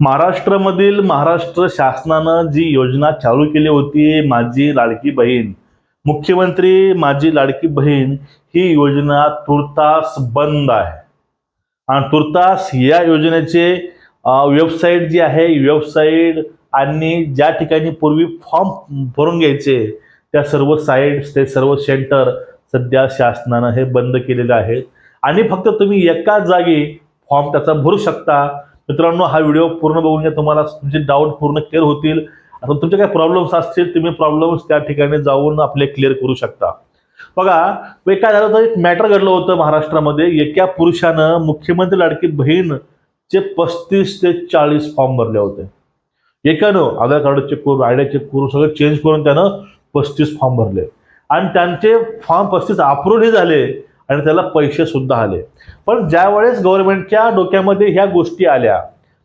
महाराष्ट्रामधील महाराष्ट्र शासनानं जी योजना चालू केली होती माझी लाडकी बहीण. मुख्यमंत्री माझी लाडकी बहीण ही योजना तुर्तास बंद आहे. आणि तुर्तास या योजनेचे वेबसाईट जी आहे वेबसाईट आणि ज्या ठिकाणी पूर्वी फॉर्म भरून घ्यायचे त्या सर्व साईट्स ते सर्व सेंटर सध्या शासनानं हे बंद केलेले आहेत. आणि फक्त तुम्ही एकाच जागी फॉर्म त्याचा भरू शकता. मित्रांनो हा व्हिडिओ पूर्ण बघून घ्या. तुम्हाला तुमचे डाऊट पूर्ण क्लिअर होतील. आता तुमचे काही प्रॉब्लेम्स असतील तुम्ही प्रॉब्लेम्स त्या ठिकाणी जाऊन आपले क्लिअर करू शकता. बघा एक काय झालं होतं? एक मॅटर घडलं होतं महाराष्ट्रामध्ये. एका पुरुषानं मुख्यमंत्री लाडकी बहीणचे पस्तीस ते चाळीस फॉर्म भरले होते. एकानं आधार कार्ड चेक करून आयडिया चेक करून सगळं चेंज करून त्यानं पस्तीस फॉर्म भरले. आणि त्यांचे फॉर्म पस्तीस अप्रूव्हही झाले आणि त्याला पैसे सुद्धा आले. पण ज्या वेळेस गव्हर्नमेंटच्या डोक्यामध्ये ह्या गोष्टी आल्या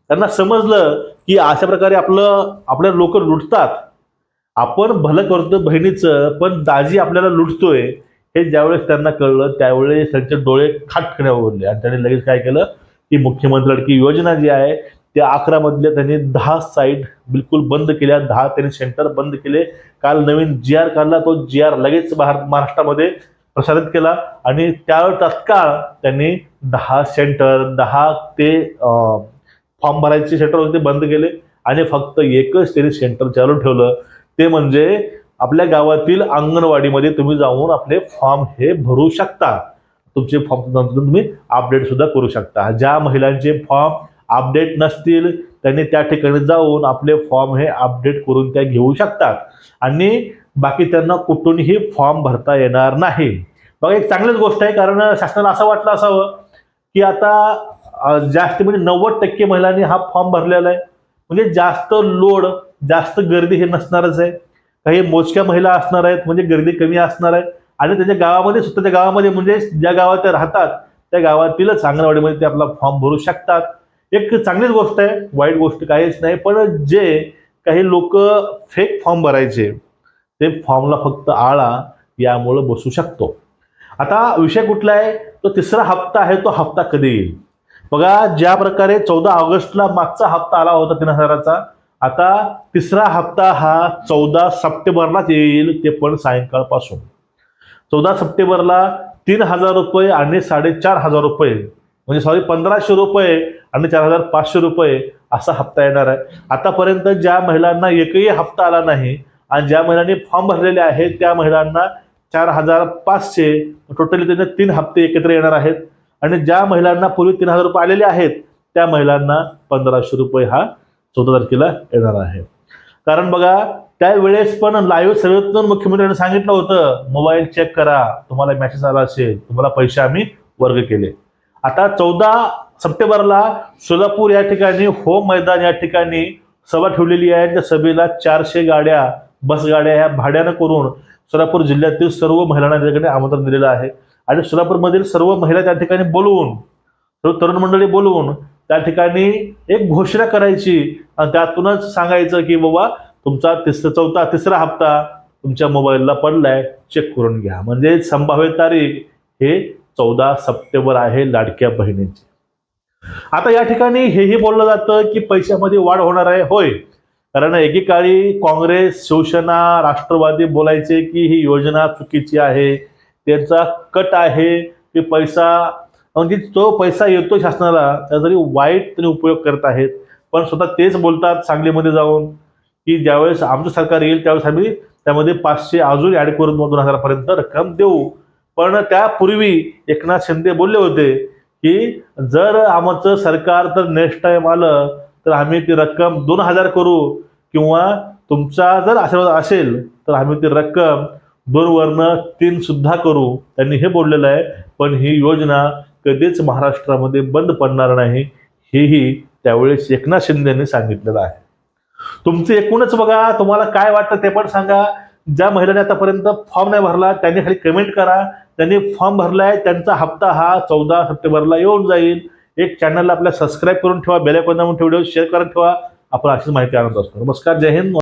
त्यांना समजलं की अशा प्रकारे आपलं आपल्या लोक लुटतात. आपण भलं करतो बहिणीचं पण दाजी आपल्याला लुटतोय हे ज्यावेळेस त्यांना कळलं त्यावेळेस त्यांचे डोळे खाटखण्या उरले आणि त्यांनी लगेच काय केलं की मुख्यमंत्री योजना जी आहे त्या अकरा मधल्या त्यांनी दहा साईट बिलकुल बंद केल्या. दहा त्यांनी सेंटर बंद केले. काल नवीन जी आर काढला तो जी आर लगेच भार महाराष्ट्रामध्ये प्रसारित केला आणि त्या तत्काळ त्यांनी दहा सेंटर दहा ते फॉर्म भरायचे सेंटर होते ते बंद केले आणि फक्त एकच त्यांनी सेंटर चालू ठेवलं. ते म्हणजे आपल्या गावातील अंगणवाडीमध्ये तुम्ही जाऊन आपले फॉर्म हे भरू शकता. तुमचे फॉर्म तुम्ही अपडेट सुद्धा करू शकता. ज्या महिलांचे फॉर्म अपडेट नसतील त्यांनी त्या ठिकाणी जाऊन आपले फॉर्म हे अपडेट करून त्या घेऊ शकतात. आणि बाकी त्यांना कुठूनही फॉर्म भरता येणार नाही. बघा एक चांगलीच गोष्ट आहे कारण शासनाला असं वाटलं असावं की आता जास्त म्हणजे नव्वद टक्के महिलांनी हा फॉर्म भरलेला आहे. म्हणजे जास्त लोड जास्त गर्दी हे नसणारच आहे. काही मोजक्या महिला असणार आहेत म्हणजे गर्दी कमी असणार आहे. आणि त्याच्या गावामध्ये स्वतःच्या गावामध्ये म्हणजे ज्या गावात त्या राहतात त्या गावातीलच अंगणवाडीमध्ये ते आपला फॉर्म भरू शकतात. एक चांगलीच गोष्ट आहे वाईट गोष्ट काहीच नाही पण जे काही लोक फेक फॉर्म भरायचे ते फॉर्मला फक्त आळा यामुळं बसू शकतो. आता विषय कुठला आहे? तो तिसरा हप्ता आहे तो हप्ता कधी येईल? बघा ज्या प्रकारे चौदा ऑगस्टला मागचा हप्ता आला होता तीन हजाराचा आता तिसरा हप्ता हा चौदा सप्टेंबरलाच येईल ते पण सायंकाळपासून. चौदा सप्टेंबरला तीन हजार रुपये आणि साडेचार हजार रुपये म्हणजे सॉरी पंधराशे रुपये आणि चार हजार पाचशे रुपये असा हप्ता येणार आहे. आतापर्यंत ज्या महिलांना एकही हप्ता आला नाही आणि ज्या महिलांनी फॉर्म भरलेले आहेत त्या महिलांना चार हजार पाचशे टोटली त्यांना तीन हप्ते एकत्र येणार आहेत. आणि ज्या महिलांना पूर्वी तीन हजार रुपये आलेले आहेत त्या महिलांना पंधराशे रुपये हा चौदा तारखेला येणार आहे. कारण बघा त्यावेळेस पण लाईव्ह सर्वेतून मुख्यमंत्र्यांनी सांगितलं होतं मोबाईल चेक करा तुम्हाला मेसेज आला असेल तुम्हाला पैसे आम्ही वर्ग केले. आता चौदा सप्टेंबरला सोलापूर या ठिकाणी होम मैदान या ठिकाणी सभा ठेवलेली आहे त्या सभेला चारशे गाड्या बसगाड्या ह्या भाड्यानं करून सोलापूर जिल्ह्यातील सर्व महिलांना त्या ठिकाणी आमंत्रण दिलेलं आहे. आणि सोलापूरमधील सर्व महिला त्या ठिकाणी बोलवून सर्व तरुण मंडळी बोलवून त्या ठिकाणी एक घोषणा करायची आणि त्यातूनच सांगायचं की बाबा तुमचा तिसरा चौथा तिसरा हप्ता तुमच्या मोबाईलला पडलाय चेक करून घ्या. म्हणजे संभाव्य तारीख हे चौदा सप्टेंबर आहे लाडक्या बहिणीची. आता या ठिकाणी हेही बोललं जातं की पैशामध्ये वाढ होणार आहे. होय. कारण एकेकाळी काँग्रेस शिवसेना राष्ट्रवादी बोलायचे की ही योजना चुकीची आहे त्याचा कट आहे की पैसा म्हणजे तो पैसा येतो शासनाला त्याचा तरी वाईट त्यांनी उपयोग करत आहेत. पण स्वतः तेच बोलतात सांगलीमध्ये जाऊन की ज्यावेळेस आमचं सरकार येईल त्यावेळेस आम्ही त्यामध्ये पाचशे अजून ॲड करून दोन हजारापर्यंत रक्कम देऊ. पण त्यापूर्वी एकनाथ शिंदे बोलले होते की जर आमचं सरकार तर नेक्स्ट टाइम आलं तर आम्ही ती रक्कम दोन हजार करू किंवा तुमचा जर आशीर्वाद असेल तर आम्ही ती रक्कम दोन वरनं तीन सुद्धा करू. त्यांनी हे बोललेलं आहे पण ही योजना कधीच महाराष्ट्रामध्ये बंद पडणार नाही हेही त्यावेळेस एकनाथ शिंदे यांनी सांगितलेलं आहे. तुमचं एकूणच बघा तुम्हाला काय वाटतं ते पण सांगा. ज्या महिलांनी आतापर्यंत फॉर्म नाही भरला त्यांनी खाली कमेंट करा. त्यांनी फॉर्म भरलाय त्यांचा हप्ता हा चौदा सप्टेंबरला येऊन जाईल. एक चॅनलला आपल्या सबस्क्राईब करून ठेवा बेल दाबून ठेवा व्हिडिओ शेअर करून ठेवा. आपण अशीच माहिती आणत असतो. नमस्कार जय हिंद.